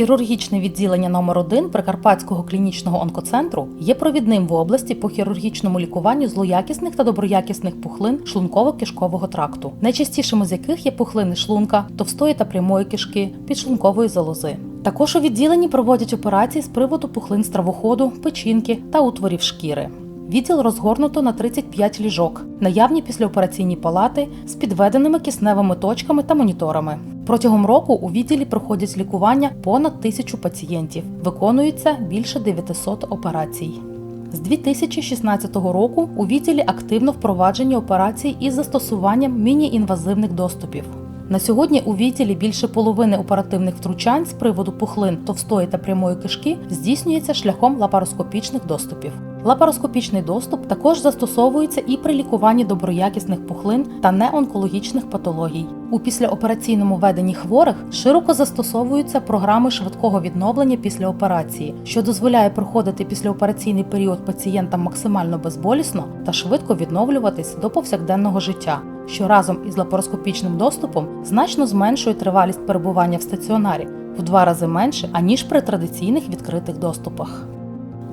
Хірургічне відділення номер 1 Прикарпатського клінічного онкоцентру є провідним в області по хірургічному лікуванню злоякісних та доброякісних пухлин шлунково-кишкового тракту, найчастішими з яких є пухлини шлунка, товстої та прямої кишки, підшлункової залози. Також у відділенні проводять операції з приводу пухлин стравоходу, печінки та утворів шкіри. Відділ розгорнуто на 35 ліжок, наявні післяопераційні палати з підведеними кисневими точками та моніторами. Протягом року у відділі проходять лікування понад тисячу пацієнтів, виконується більше 900 операцій. З 2016 року у відділі активно впроваджені операції із застосуванням міні-інвазивних доступів. На сьогодні у відділі більше половини оперативних втручань з приводу пухлин товстої та прямої кишки здійснюється шляхом лапароскопічних доступів. Лапароскопічний доступ також застосовується і при лікуванні доброякісних пухлин та неонкологічних патологій. У післяопераційному веденні хворих широко застосовуються програми швидкого відновлення після операції, що дозволяє проходити післяопераційний період пацієнтам максимально безболісно та швидко відновлюватись до повсякденного життя, що разом із лапароскопічним доступом значно зменшує тривалість перебування в стаціонарі в два рази менше аніж при традиційних відкритих доступах.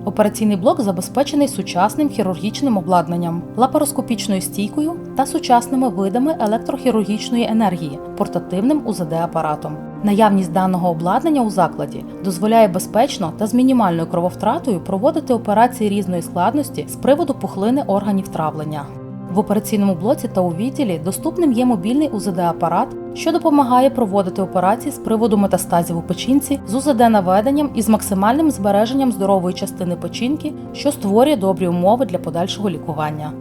Операційний блок забезпечений сучасним хірургічним обладнанням, лапароскопічною стійкою та сучасними видами електрохірургічної енергії, портативним УЗД-апаратом. Наявність даного обладнання у закладі дозволяє безпечно та з мінімальною крововтратою проводити операції різної складності з приводу пухлини органів травлення. В операційному блоці та у відділі доступним є мобільний УЗД-апарат, що допомагає проводити операції з приводу метастазів у печінці з УЗД-наведенням і з максимальним збереженням здорової частини печінки, що створює добрі умови для подальшого лікування.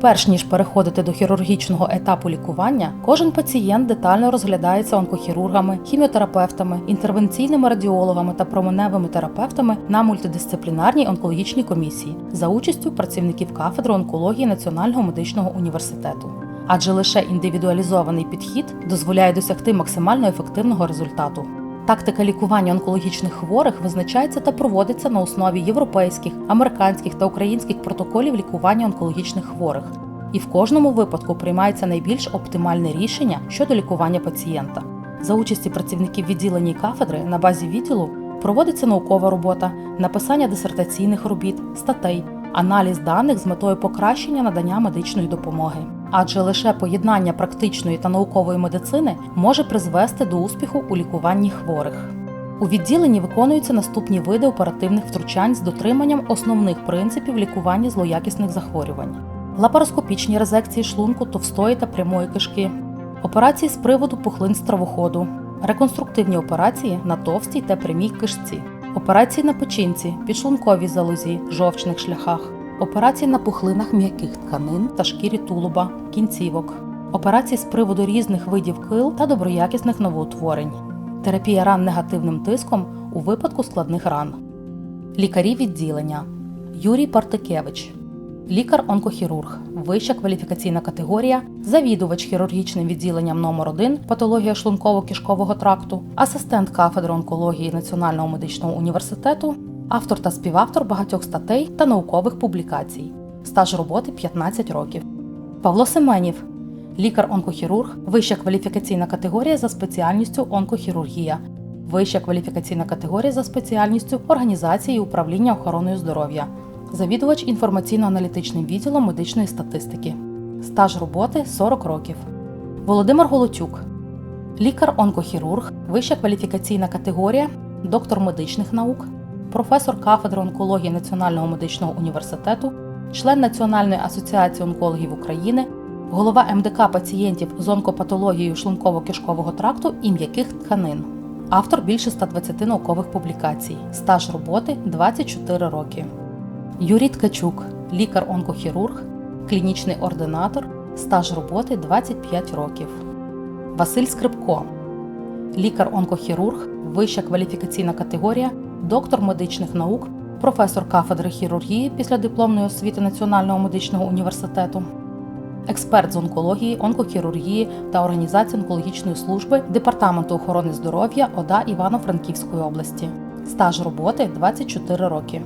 Перш ніж переходити до хірургічного етапу лікування, кожен пацієнт детально розглядається онкохірургами, хіміотерапевтами, інтервенційними радіологами та променевими терапевтами на мультидисциплінарній онкологічній комісії за участю працівників кафедри онкології Національного медичного університету. Адже лише індивідуалізований підхід дозволяє досягти максимально ефективного результату. Тактика лікування онкологічних хворих визначається та проводиться на основі європейських, американських та українських протоколів лікування онкологічних хворих. І в кожному випадку приймається найбільш оптимальне рішення щодо лікування пацієнта. За участі працівників відділення і кафедри на базі відділу проводиться наукова робота, написання дисертаційних робіт, статей, аналіз даних з метою покращення надання медичної допомоги. Адже лише поєднання практичної та наукової медицини може призвести до успіху у лікуванні хворих. У відділенні виконуються наступні види оперативних втручань з дотриманням основних принципів лікування злоякісних захворювань: лапароскопічні резекції шлунку товстої та прямої кишки, операції з приводу пухлин стравоходу, реконструктивні операції на товстій та прямій кишці, операції на печінці, підшлунковій залозі, жовчних шляхах, операції на пухлинах м'яких тканин та шкірі тулуба, кінцівок, операції з приводу різних видів кил та доброякісних новоутворень, терапія ран негативним тиском у випадку складних ран, лікарі відділення. Юрій Партикевич, лікар-онкохірург, вища кваліфікаційна категорія, завідувач хірургічним відділенням номер 1 патологія шлунково-кишкового тракту, асистент кафедри онкології Національного медичного університету, автор та співавтор багатьох статей та наукових публікацій. Стаж роботи 15 років. Павло Семенів, лікар-онкохірург, вища кваліфікаційна категорія за спеціальністю онкохірургія, вища кваліфікаційна категорія за спеціальністю організації і управління охороною здоров'я, завідувач інформаційно-аналітичним відділом медичної статистики. Стаж роботи 40 років. Володимир Голотюк, лікар-онкохірург, вища кваліфікаційна категорія, доктор медичних наук, професор кафедри онкології Національного медичного університету, член Національної асоціації онкологів України, голова МДК пацієнтів з онкопатологією шлунково-кишкового тракту і м'яких тканин. Автор більше 120 наукових публікацій. Стаж роботи 24 роки. Юрій Ткачук, лікар-онкохірург, клінічний ординатор, стаж роботи 25 років. Василь Скрипко, лікар-онкохірург, вища кваліфікаційна категорія, доктор медичних наук, професор кафедри хірургії післядипломної освіти Національного медичного університету, експерт з онкології, онкохірургії та організації онкологічної служби Департаменту охорони здоров'я ОДА Івано-Франківської області. Стаж роботи 24 роки.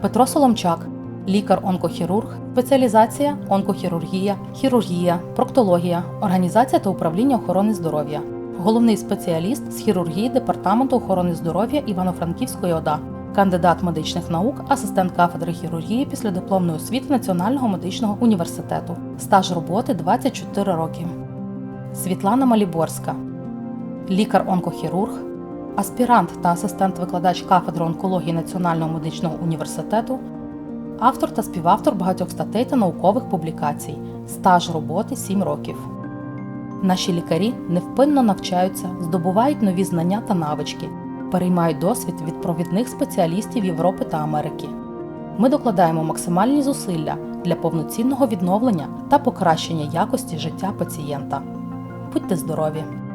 Петро Соломчак, лікар-онкохірург, спеціалізація онкохірургія, хірургія, проктологія, організація та управління охорони здоров'я, головний спеціаліст з хірургії департаменту охорони здоров'я Івано-Франківської ОДА, кандидат медичних наук, асистент кафедри хірургії після дипломної освіти Національного медичного університету. Стаж роботи 24 роки. Світлана Маліборська, лікар-онкохірург, аспірант та асистент-викладач кафедри онкології Національного медичного університету, автор та співавтор багатьох статей та наукових публікацій, стаж роботи 7 років. Наші лікарі невпинно навчаються, здобувають нові знання та навички, переймають досвід від провідних спеціалістів Європи та Америки. Ми докладаємо максимальні зусилля для повноцінного відновлення та покращення якості життя пацієнта. Будьте здорові!